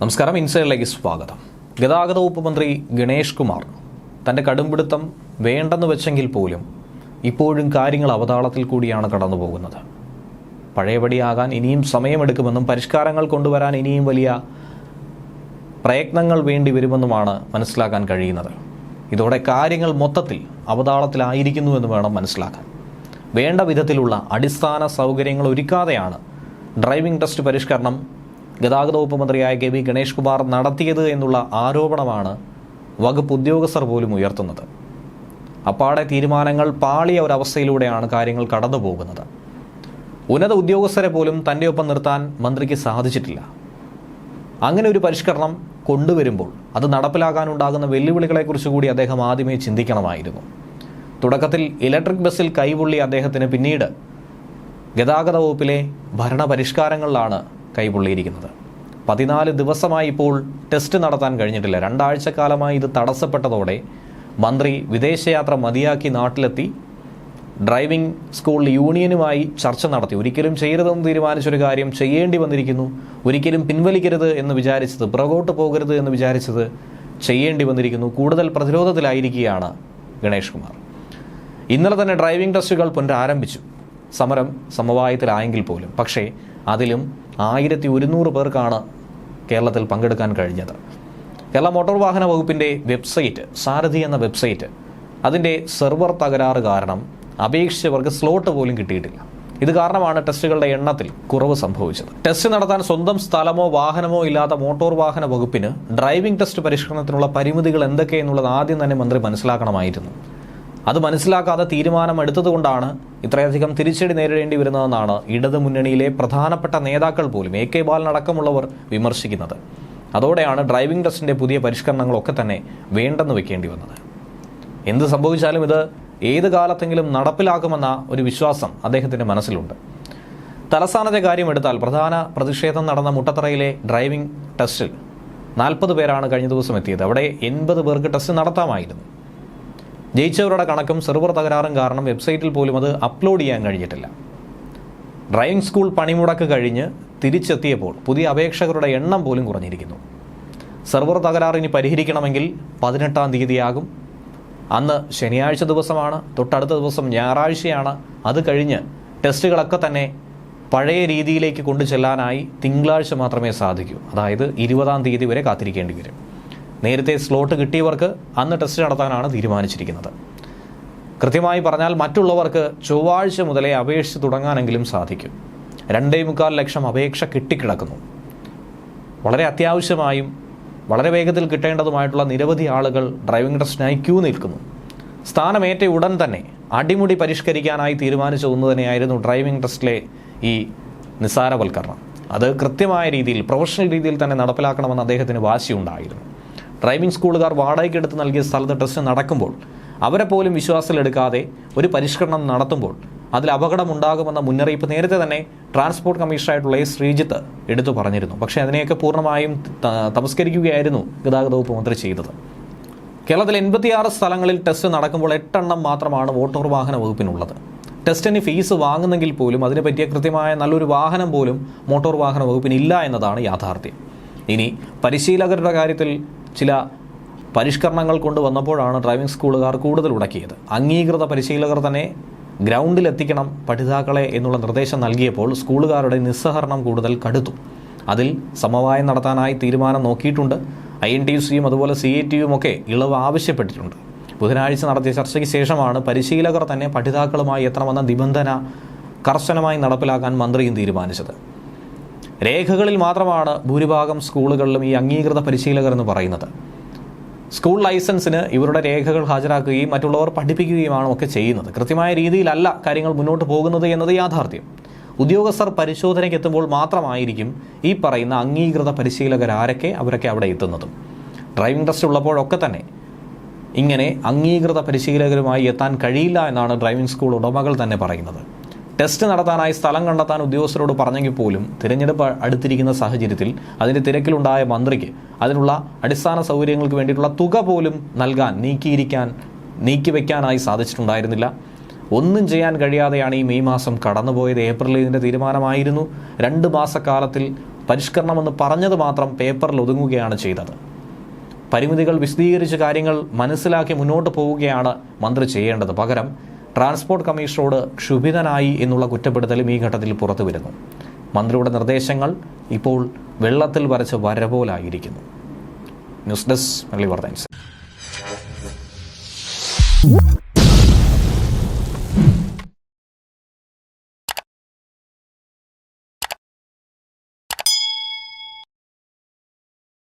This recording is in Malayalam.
നമസ്കാരം ഇൻസൈഡിലേക്ക് സ്വാഗതം. ഗതാഗത വകുപ്പ് മന്ത്രി ഗണേഷ് കുമാർ തന്റെ കടുംപിടുത്തം വേണ്ടെന്ന് വെച്ചെങ്കിൽ പോലും ഇപ്പോഴും കാര്യങ്ങൾ അവതാളത്തിൽ കൂടിയാണ് കടന്നു പോകുന്നത് പഴയപടിയാകാൻ ഇനിയും സമയമെടുക്കുമെന്നും പരിഷ്കാരങ്ങൾ കൊണ്ടുവരാൻ ഇനിയും വലിയ പ്രയത്നങ്ങൾ വേണ്ടി വരുമെന്നുമാണ് മനസ്സിലാക്കാൻ കഴിയുന്നത്. ഇതോടെ കാര്യങ്ങൾ മൊത്തത്തിൽ അവതാളത്തിലായിരിക്കുന്നു എന്ന് വേണം മനസ്സിലാക്കാൻ. വേണ്ട വിധത്തിലുള്ള അടിസ്ഥാന സൗകര്യങ്ങൾ ഒരുക്കാതെയാണ് ഡ്രൈവിംഗ് ടെസ്റ്റ് പരിഷ്കരണം ഗതാഗത വകുപ്പ് മന്ത്രിയായ കെ വി ഗണേഷ് കുമാർ നടത്തിയത് എന്നുള്ള ആരോപണമാണ് വകുപ്പ് ഉദ്യോഗസ്ഥർ പോലും ഉയർത്തുന്നത്. അപ്പാടെ തീരുമാനങ്ങൾ പാളിയ ഒരവസ്ഥയിലൂടെയാണ് കാര്യങ്ങൾ കടന്നു പോകുന്നത് ഉന്നത ഉദ്യോഗസ്ഥരെ പോലും തന്റെ ഒപ്പം നിർത്താൻ മന്ത്രിക്ക് സാധിച്ചിട്ടില്ല. അങ്ങനെ ഒരു പരിഷ്കരണം കൊണ്ടുവരുമ്പോൾ അത് നടപ്പിലാക്കാനുണ്ടാകുന്ന വെല്ലുവിളികളെക്കുറിച്ച് കൂടി അദ്ദേഹം ആദ്യമേ ചിന്തിക്കണമായിരുന്നു. തുടക്കത്തിൽ ഇലക്ട്രിക് ബസ്സിൽ കൈപൊള്ളി അദ്ദേഹത്തിന് പിന്നീട് ഗതാഗത വകുപ്പിലെ ഭരണപരിഷ്കാരങ്ങളിലാണ് കൈപൊള്ളിയിരിക്കുന്നത്. പതിനാല് ദിവസമായി ഇപ്പോൾ ടെസ്റ്റ് നടത്താൻ കഴിഞ്ഞിട്ടില്ല. രണ്ടാഴ്ചക്കാലമായി ഇത് തടസ്സപ്പെട്ടതോടെ മന്ത്രി വിദേശയാത്ര മതിയാക്കി നാട്ടിലെത്തി. ഡ്രൈവിംഗ് സ്കൂൾ യൂണിയനുമായി ചർച്ച നടത്തി. ഒരിക്കലും ചെയ്യരുതെന്ന് തീരുമാനിച്ചൊരു കാര്യം ചെയ്യേണ്ടി വന്നിരിക്കുന്നു. ഒരിക്കലും പിൻവലിക്കരുത് എന്ന് വിചാരിച്ചത് പുറകോട്ട് പോകരുത് എന്ന് വിചാരിച്ചത് ചെയ്യേണ്ടി വന്നിരിക്കുന്നു. കൂടുതൽ പ്രതിരോധത്തിലായിരിക്കുകയാണ് ഗണേഷ് കുമാർ. ഇന്നലെ തന്നെ ഡ്രൈവിംഗ് ടെസ്റ്റുകൾ പുനരാരംഭിച്ചു. സമരം സമവായത്തിലായെങ്കിൽ പോലും. പക്ഷേ അതിലും ആയിരത്തി ഒരുന്നൂറ് പേർക്കാണ് കേരളത്തിൽ പങ്കെടുക്കാൻ കഴിഞ്ഞത്. കേരള മോട്ടോർ വാഹന വകുപ്പിന്റെ വെബ്സൈറ്റ് സാരഥി എന്ന വെബ്സൈറ്റ് അതിന്റെ സെർവർ തകരാറ് കാരണം അപേക്ഷിച്ചവർക്ക് സ്ലോട്ട് പോലും കിട്ടിയിട്ടില്ല. ഇത് കാരണമാണ് ടെസ്റ്റുകളുടെ എണ്ണത്തിൽ കുറവ് സംഭവിച്ചത്. ടെസ്റ്റ് നടത്താൻ സ്വന്തം സ്ഥലമോ വാഹനമോ ഇല്ലാത്ത മോട്ടോർ വാഹന വകുപ്പിന് ഡ്രൈവിംഗ് ടെസ്റ്റ് പരിഷ്കരണത്തിനുള്ള പരിമിതികൾ എന്തൊക്കെയെന്നുള്ളത് ആദ്യം തന്നെ മന്ത്രി മനസ്സിലാക്കണമായിരുന്നു. അത് മനസ്സിലാക്കാതെ തീരുമാനം എടുത്തതുകൊണ്ടാണ് ഇത്രയധികം തിരിച്ചടി നേരിടേണ്ടി വരുന്നതെന്നാണ് ഇടത് മുന്നണിയിലെ പ്രധാനപ്പെട്ട നേതാക്കൾ പോലും എ കെ ബാലൻ അടക്കമുള്ളവർ വിമർശിക്കുന്നത്. അതോടെയാണ് ഡ്രൈവിംഗ് ടെസ്റ്റിന്റെ പുതിയ പരിഷ്കരണങ്ങളൊക്കെ തന്നെ വേണ്ടെന്ന് വെക്കേണ്ടി വന്നത്. എന്ത് സംഭവിച്ചാലും ഇത് ഏത് കാലത്തെങ്കിലും നടപ്പിലാക്കുമെന്ന ഒരു വിശ്വാസം അദ്ദേഹത്തിന്റെ മനസ്സിലുണ്ട്. തലസ്ഥാനത്തെ കാര്യം എടുത്താൽ പ്രധാന പ്രതിഷേധം നടന്ന മുട്ടത്തറയിലെ ഡ്രൈവിംഗ് ടെസ്റ്റിൽ നാൽപ്പത് പേരാണ് കഴിഞ്ഞ ദിവസം എത്തിയത്. അവിടെ എൺപത് പേർക്ക് ടെസ്റ്റ് നടത്താമായിരുന്നു. ജയിച്ചവരുടെ കണക്കും സെർവർ തകരാറും കാരണം വെബ്സൈറ്റിൽ പോലും അത് അപ്ലോഡ് ചെയ്യാൻ കഴിഞ്ഞിട്ടില്ല. ഡ്രൈവിംഗ് സ്കൂൾ പണിമുടക്ക് കഴിഞ്ഞ് തിരിച്ചെത്തിയപ്പോൾ പുതിയ അപേക്ഷകരുടെ എണ്ണം പോലും കുറഞ്ഞിരിക്കുന്നു. സെർവർ തകരാറിന് പരിഹരിക്കണമെങ്കിൽ പതിനെട്ടാം തീയതിയാകും. അന്ന് ശനിയാഴ്ച ദിവസമാണ് തൊട്ടടുത്ത ദിവസം ഞായറാഴ്ചയാണ്. അത് കഴിഞ്ഞ് ടെസ്റ്റുകളൊക്കെ തന്നെ പഴയ രീതിയിലേക്ക് കൊണ്ടു ചെല്ലാനായി തിങ്കളാഴ്ച മാത്രമേ സാധിക്കൂ. അതായത് ഇരുപതാം തീയതി വരെ കാത്തിരിക്കേണ്ടി വരും. നേരത്തെ സ്ലോട്ട് കിട്ടിയവർക്ക് അന്ന് ടെസ്റ്റ് നടത്താനാണ് തീരുമാനിച്ചിരിക്കുന്നത്. കൃത്യമായി പറഞ്ഞാൽ മറ്റുള്ളവർക്ക് ചൊവ്വാഴ്ച മുതലേ അപേക്ഷിച്ച് തുടങ്ങാനെങ്കിലും സാധിക്കും. രണ്ടേ മുക്കാൽ ലക്ഷം അപേക്ഷ കിട്ടിക്കിടക്കുന്നു. വളരെ അത്യാവശ്യമായും വളരെ വേഗത്തിൽ കിട്ടേണ്ടതുമായിട്ടുള്ള നിരവധി ആളുകൾ ഡ്രൈവിംഗ് ടെസ്റ്റിനായി ക്യൂ നിൽക്കുന്നു. സ്ഥാനമേറ്റ ഉടൻ തന്നെ അടിമുടി പരിഷ്കരിക്കാനായി തീരുമാനിച്ച ഒന്ന് തന്നെയായിരുന്നു ഡ്രൈവിംഗ് ടെസ്റ്റിലെ ഈ നിസ്സാരവൽക്കരണം. അത് കൃത്യമായ രീതിയിൽ പ്രൊഫഷണൽ രീതിയിൽ തന്നെ നടപ്പിലാക്കണമെന്ന് അദ്ദേഹത്തിന് വാശിയുണ്ടായിരുന്നു. ഡ്രൈവിംഗ് സ്കൂളുകാർ വാടകയ്ക്കെടുത്ത് നൽകിയ സ്ഥലത്ത് ടെസ്റ്റ് നടക്കുമ്പോൾ അവരെ പോലും വിശ്വാസത്തിലെടുക്കാതെ ഒരു പരിഷ്കരണം നടത്തുമ്പോൾ അതിൽ അപകടമുണ്ടാകുമെന്ന മുന്നറിയിപ്പ് നേരത്തെ തന്നെ ട്രാൻസ്പോർട്ട് കമ്മീഷണറായിട്ടുള്ള എസ് ശ്രീജിത്ത് എടുത്തു പറഞ്ഞിരുന്നു. പക്ഷേ അതിനെയൊക്കെ പൂർണമായും തമസ്കരിക്കുകയായിരുന്നു ഗതാഗത വകുപ്പ് മന്ത്രി ചെയ്തത്. കേരളത്തിൽ എൺപത്തിയാറ് സ്ഥലങ്ങളിൽ ടെസ്റ്റ് നടക്കുമ്പോൾ എട്ടെണ്ണം മാത്രമാണ് മോട്ടോർ വാഹന വകുപ്പിനുള്ളത്. ടെസ്റ്റിന് ഫീസ് വാങ്ങുന്നെങ്കിൽ പോലും അതിനെ പറ്റിയ കൃത്യമായ നല്ലൊരു വാഹനം പോലും മോട്ടോർ വാഹന വകുപ്പിന് ഇല്ല എന്നതാണ് യാഥാർത്ഥ്യം. ഇനി പരിശീലകരുടെ കാര്യത്തിൽ ചില പരിഷ്കരണങ്ങൾ കൊണ്ടുവന്നപ്പോഴാണ് ഡ്രൈവിംഗ് സ്കൂളുകാർ കൂടുതൽ ഉടക്കിയത് അംഗീകൃത പരിശീലകർ തന്നെ ഗ്രൗണ്ടിലെത്തിക്കണം പഠിതാക്കളെ എന്നുള്ള നിർദ്ദേശം നൽകിയപ്പോൾ സ്കൂളുകാരുടെ നിസ്സഹരണം കൂടുതൽ കടുത്തു. അതിൽ സമവായം നടത്താനായി തീരുമാനം നോക്കിയിട്ടുണ്ട്. ഐ എൻ ടി യു സിയും അതുപോലെ സി എ ടിയും ഒക്കെ ഇളവ് ആവശ്യപ്പെട്ടിട്ടുണ്ട്. ബുധനാഴ്ച നടത്തിയ ചർച്ചയ്ക്ക് ശേഷമാണ് പരിശീലകർ തന്നെ പഠിതാക്കളുമായി എത്തണമെന്ന നിബന്ധന കർശനമായി നടപ്പിലാക്കാൻ മന്ത്രിയും തീരുമാനിച്ചത്. രേഖകളിൽ മാത്രമാണ് ഭൂരിഭാഗം സ്കൂളുകളിലും ഈ അംഗീകൃത പരിശീലകർ എന്ന് പറയുന്നത്. സ്കൂൾ ലൈസൻസിന് ഇവരുടെ രേഖകൾ ഹാജരാക്കുകയും മറ്റുള്ളവർ പഠിപ്പിക്കുകയുമാണ് ഒക്കെ ചെയ്യുന്നത്. കൃത്യമായ രീതിയിലല്ല കാര്യങ്ങൾ മുന്നോട്ട് പോകുന്നത് എന്നത് യാഥാർത്ഥ്യം. ഉദ്യോഗസ്ഥർ പരിശോധനയ്ക്ക് എത്തുമ്പോൾ മാത്രമായിരിക്കും ഈ പറയുന്ന അംഗീകൃത പരിശീലകർ ആരൊക്കെ അവരൊക്കെ അവിടെ എത്തുന്നതും. ഡ്രൈവിംഗ് ടെസ്റ്റ് ഉള്ളപ്പോഴൊക്കെ തന്നെ ഇങ്ങനെ അംഗീകൃത പരിശീലകരുമായി എത്താൻ കഴിയില്ല എന്നാണ് ഡ്രൈവിംഗ് സ്കൂൾ ഉടമകൾ തന്നെ പറയുന്നത്. ടെസ്റ്റ് നടത്താനായി സ്ഥലം കണ്ടെത്താൻ ഉദ്യോഗസ്ഥരോട് പറഞ്ഞെങ്കിൽ പോലും തിരഞ്ഞെടുപ്പ് അടുത്തിരിക്കുന്ന സാഹചര്യത്തിൽ അതിന്റെ തിരക്കിലുണ്ടായ മന്ത്രിക്ക് അതിനുള്ള അടിസ്ഥാന സൗകര്യങ്ങൾക്ക് വേണ്ടിയിട്ടുള്ള തുക പോലും നൽകാൻ നീക്കിയിരിക്കാൻ നീക്കിവെക്കാനായി സാധിച്ചിട്ടുണ്ടായിരുന്നില്ല. ഒന്നും ചെയ്യാൻ കഴിയാതെയാണ് ഈ മെയ് മാസം കടന്നുപോയത്. ഏപ്രിലിൽ ഇതിന്റെ തീരുമാനമായിരുന്നു. രണ്ട് മാസക്കാലത്തിൽ പരിഷ്കരണമെന്ന് പറഞ്ഞത് മാത്രം പേപ്പറിൽ ഒതുങ്ങുകയാണ് ചെയ്തത്. പരിമിതികൾ വിശദീകരിച്ച് കാര്യങ്ങൾ മനസ്സിലാക്കി മുന്നോട്ട് പോവുകയാണ് മന്ത്രി ചെയ്യേണ്ടത്. പകരം ട്രാൻസ്പോർട്ട് കമ്മീഷനോട് ക്ഷുഭിതനായി എന്നുള്ള കുറ്റപ്പെടുത്തലും ഈ ഘട്ടത്തിൽ പുറത്തു വരുന്നു. മന്ത്രിയുടെ നിർദ്ദേശങ്ങൾ ഇപ്പോൾ വെള്ളത്തിൽ വരച്ച് വരപോലായിരിക്കുന്നു. ന്യൂസ് ഡെസ്ക് മലയാളി വാർത്ത